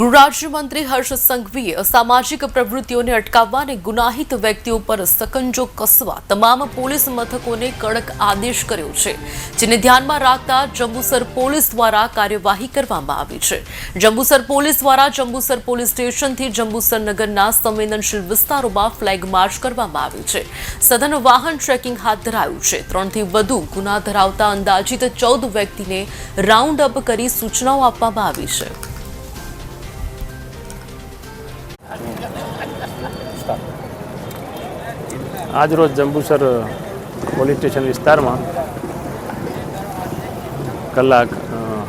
ગૃહરાજ્યમંત્રી હર્ષ સંઘવીએ અસામાજિક પ્રવૃત્તિઓને અટકાવવા અને ગુનાહિત વ્યક્તિઓ પર સકંજો કસવા તમામ પોલીસ મથકોને કડક આદેશ કર્યો છે, જેને ધ્યાનમાં રાખતા જંબુસર પોલીસ દ્વારા કાર્યવાહી કરવામાં આવી છે. જંબુસર પોલીસ દ્વારા જંબુસર પોલીસ સ્ટેશનથી જંબુસર નગરના સંવેદનશીલ વિસ્તારોમાં ફ્લેગ માર્ચ કરવામાં આવ્યું છે. સઘન વાહન ટ્રેકિંગ હાથ ધરાયું છે. ત્રણથી વધુ ગુના ધરાવતા અંદાજિત ચૌદ વ્યક્તિને રાઉન્ડ અપ કરી સૂચનાઓ આપવામાં આવી છે. આજરોજ જંબુસર પોલીસ સ્ટેશન વિસ્તારમાં કલાક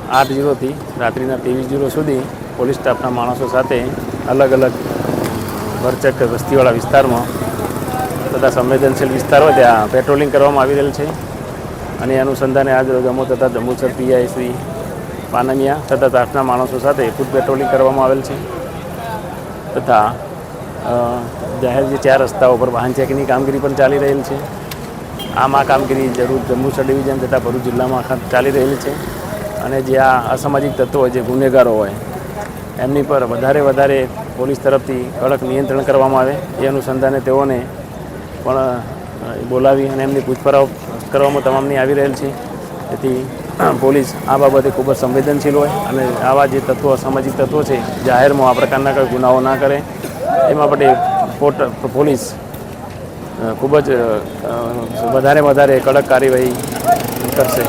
આઠ જીરોથી રાત્રિના ત્રેવીસ જીરો સુધી પોલીસ સ્ટાફના માણસો સાથે અલગ અલગ ભરચક વસ્તીવાળા વિસ્તારમાં તથા સંવેદનશીલ વિસ્તારો ત્યાં પેટ્રોલિંગ કરવામાં આવી રહેલ છે. અને અનુસંધાને અનુસંધાને આજરોજ અમો તથા જંબુસર પીઆઈ શ્રી પાનમિયા તથા તાફના માણસો સાથે ફૂડ પેટ્રોલિંગ કરવામાં આવેલ છે. તથા જાહેર જે ચાર રસ્તાઓ પર વાહન ચેકની કામગીરી પણ ચાલી રહેલ છે. આમ આ કામગીરી જરૂર જંબુસર ડિવિઝન તથા ભરૂચ જિલ્લામાં ચાલી રહેલી છે. અને જે આ અસામાજિક તત્વો હોય, જે ગુનેગારો હોય, એમની પર વધારે વધારે પોલીસ તરફથી કડક નિયંત્રણ કરવામાં આવે. એ અનુસંધાને તેઓને પણ બોલાવી અને એમની પૂછપરછ કરવામાં તમામની આવી રહેલ છે. તેથી પોલીસ આ બાબતે ખૂબ જ સંવેદનશીલ હોય અને આવા જે તત્વો, અસામાજિક તત્વો છે, જાહેરમાં આ પ્રકારના કોઈ ગુનાઓ ના કરે. એ માટે પોલીસ ખૂબ જ વધારે વધારે કડક કાર્યવાહી કરશે.